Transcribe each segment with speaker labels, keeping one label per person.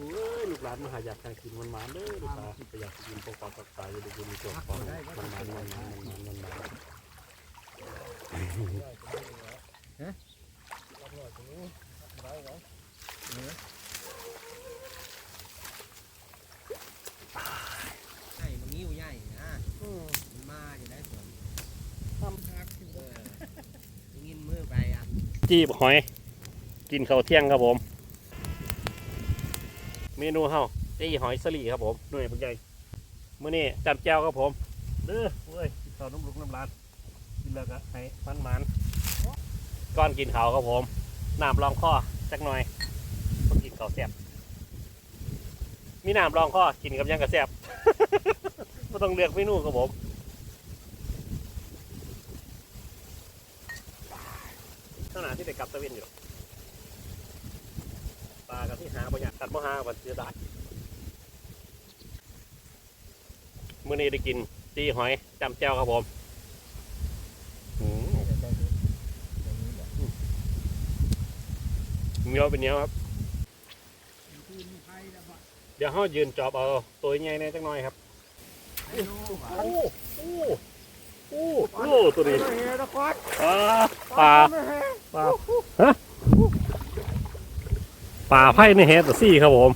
Speaker 1: เอ้ยลูกหลานมาหาอยากกินมันหมาเด้อลูกหลานไปอยากกินปลาปลาปลาปลาอยู่ดูมีตัวปลามันมันมันมันมันมันมัน
Speaker 2: ใช่มันงิ้วใหญ่นะมันมาอยู่ได้ส่วนทำพักเออยินมือไปอะ
Speaker 1: จีบหอย กินข้าวเที่ยงครับผม เมนูเฮาจีหอยสลีครับผมหน่วยเป็นไงมื้อนี้จัดแจ้วครับผมเด้อเว้ยกินข้าน้ำลุกน้ำร้านกินแล้วก็ให้มันมันก้อนกินเขาครับผมน้ำรองคอจักหน่อยก็กินเขาแซ่บมีน้ำรองคอกินกับยังกระแซ่บก็ต้องเลือกเมนูครับผมขนาดที่เด็กกลับตะเวนอยู่ ปลากับที่หาบางอย่างตัดมาหาวันเสียดายเมื่อนี้ได้กินจีหอยจำแจ้วครับผมอืมเหนียวเป็นเหนียวครับ เดี๋ยวเขายืนจอบเอาตัวใหญ่แน่จังหน่อยครับโอ้โอ้โอ้โอ้ตัวนี้ปลาปลาปลาฮะ ปลาไผ่ในแฮตัวซี่ครับผม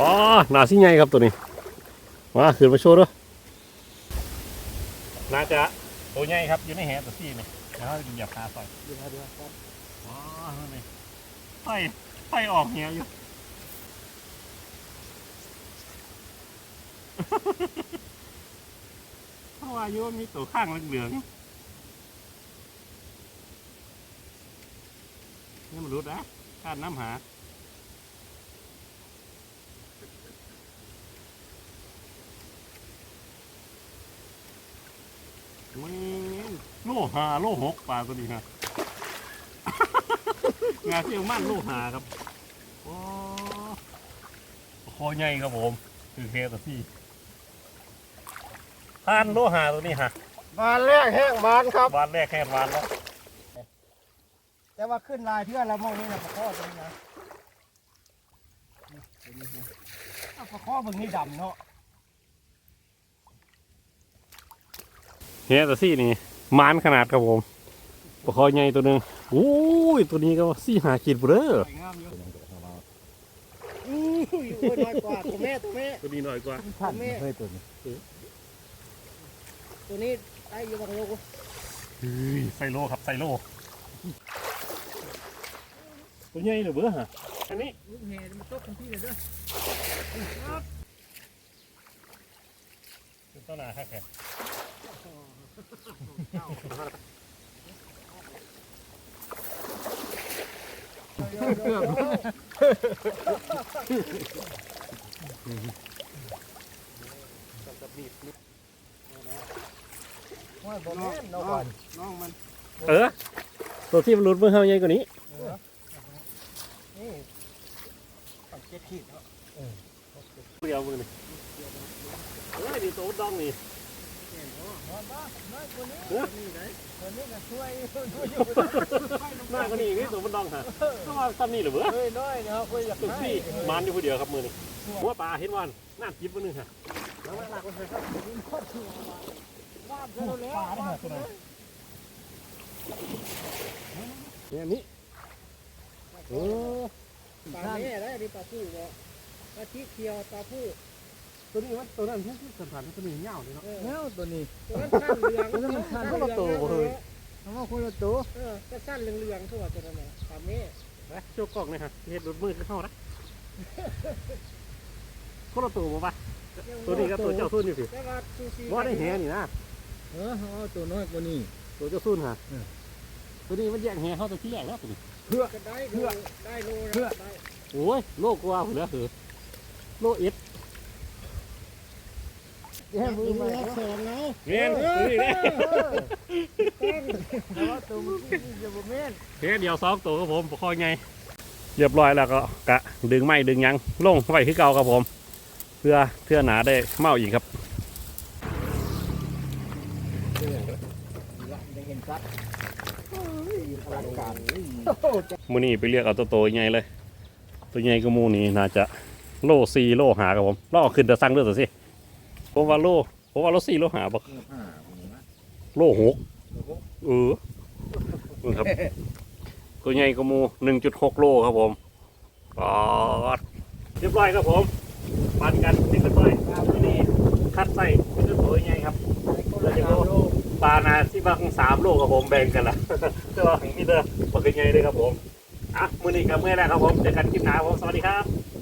Speaker 1: อ๋อหนาซี่ใหญ่ครับตัวนี้มาขึ้นมาโชว์ด้วยน่าจะตัวใหญ่ครับอยู่ในแฮตัวซี่นี่แล้วเราเหยียบขาใส่อ๋อนี่ไผ่ไผ่ออกเหี้ยอยู่เพราะว่าโยมมีตัวข้างเหลืองนี่มันรุดนะคาดน้ำหา แม่นโลหาโลหกปลาตัวนี้นะงาเที่ยวมั่นโลหาครับโอ้คอใหญ่ครับผมคือเคตัวที่ทานโลหาตัวนี้ฮะ
Speaker 2: มาแรกแห้งมันครับ
Speaker 1: วันแรกแค่วันแล้ว
Speaker 2: แต่ว่าขึ้นลายเพื่อนแล้วมองนี่นะปลาข้อตรงนี้นะเอาปลาข้อเบิ่งนี่ดำเนาะ
Speaker 1: เฮียตัวซี่นี่มานขนาดครับผมปลาคอใหญ่ตัวหนึ่งโอ้ยตัวนี้ก็สี่หาขีดเบ้อ
Speaker 2: สวยงามอยู่อู้ยโอ้ยน้อยกว่าตัวแม่ตัวแม่
Speaker 1: ตัวนี้หน่อยกว่า
Speaker 2: ตัวแม่ตัวนี้ตัวนี้ได้อยู่บางโลก
Speaker 1: เฮ้ยไซโลครับไซโลตัวใหญ่เหรือเบ้อฮะอันนี้
Speaker 2: ลูกแห่มันตกของพี่เลยเด้อ
Speaker 1: เป็นต้นหนาครับแกกับบีบ
Speaker 2: ว่าบ่แม่นเนาะก่อนน้องมัน
Speaker 1: เออ ตัวที่มันหลุดเมื่อเฮาใหญ่กว่านี้
Speaker 2: นี่ปักเจ็ดขีดเนาะ
Speaker 1: เดียวมือนี่เฮ้ยนี่ตัวดองนี่
Speaker 2: น้อยบ้าน้ อยคนนี้นี่ไหนคนนี้ก็ช่วยช่วยอยู่
Speaker 1: มากกว่านี้นี่ตัวมันดองฮะก็ว่าซ้ำนี่เหรือเบ้อ
Speaker 2: เฮ้ยน้อยเนาะคุยอยาก
Speaker 1: ตัว
Speaker 2: ให้
Speaker 1: ซี่มันอยู่คนเดียวครับมือนี่หัวปลาเห็นวันน้ำจิบวันนึงฮะ
Speaker 2: แล้วหลักมันเป็นครับข้อถือว่าเร็วแล้วว่าเร็ว
Speaker 1: เนี่ยนี่โอ้
Speaker 2: ปลาแม่ได้ดิปลาผู้บ่ปลาที่เคียวปลาผู้
Speaker 1: ตัวนี้มันตัวนั้นที่สัมผัสตัวนี้เงาเลยเนาะ
Speaker 2: แล้วตัวนี้ตัวนั้นสั้นเหลือง
Speaker 1: ตัวนั้นมันสั้นคนละตัวบ่เฮ้ย
Speaker 2: ทำว่าคนละตัวเออก็สั้นเหลืองๆทั่วตัวนั้นน่ะปลาแม่
Speaker 1: ไปโชว์กล้องหน่อยฮะเฮ็ดรถมือขึ้นเข้านะคนละตัวบ่ปะตัวนี้ก็ตัวเจ้าซุ่นอยู่สิ
Speaker 2: แต่ว่าซูซี
Speaker 1: ว่าได้แหนี่นะ
Speaker 2: เออเอาตัวน้อยกว่านี้
Speaker 1: ตัวเจ้าซุ่นฮะตัวนี้มันแยกแหเข้าตัวที่แรกแล้วตัวนี้
Speaker 2: เพื่อก็ได้เพื่อได้โลเพื่อได้
Speaker 1: โอ้ยโลกว่าเหลือคือโลเอ็ด
Speaker 2: แย่มือมาแสนแล้ว
Speaker 1: เงี้ยนี้เนี่ย
Speaker 2: แต่ว่าตัวมันนี่จะบ่แม่น
Speaker 1: เฮ็ดเดียวสองตัวครับผมคอยไงเรียบร้อยแล้วก็กะดึงไม้ดึงยังลงไว้ที่เก่าครับผม เพื่อเพื่อหนาได้เมาอีกครับมือนี้ไปเรียกเอาตัวโตใหญ่เลย ตัวใหญ่ก็มูนี่น่าจะโลสี่โลหาครับผมเราเอขึ้นแต่สั่งเด้องสิ ผมว่าโลผมว่าโลสี่โลหาบ่
Speaker 3: เสื้อผ้าผมนะ
Speaker 1: โลหกเออนี่ครับตัวใหญ่กว่าหมูหนึ่งจุดหกโลครับผมปอดเรียบร้อยครับผมปันกันนี่กันไปนี่คัดไส้เป็นตัวใหญ่ครับแล้วจะโลปลานาที่บางสามโลครับผมแบ่งกันละแต่ว่ามีเด้อปลาใหญ่เลยครับผมอะมือนี้กับเมื่อแล้วครับผมเจอกันคลิปหน้าครับผมสวัสดีครับ
Speaker 3: ส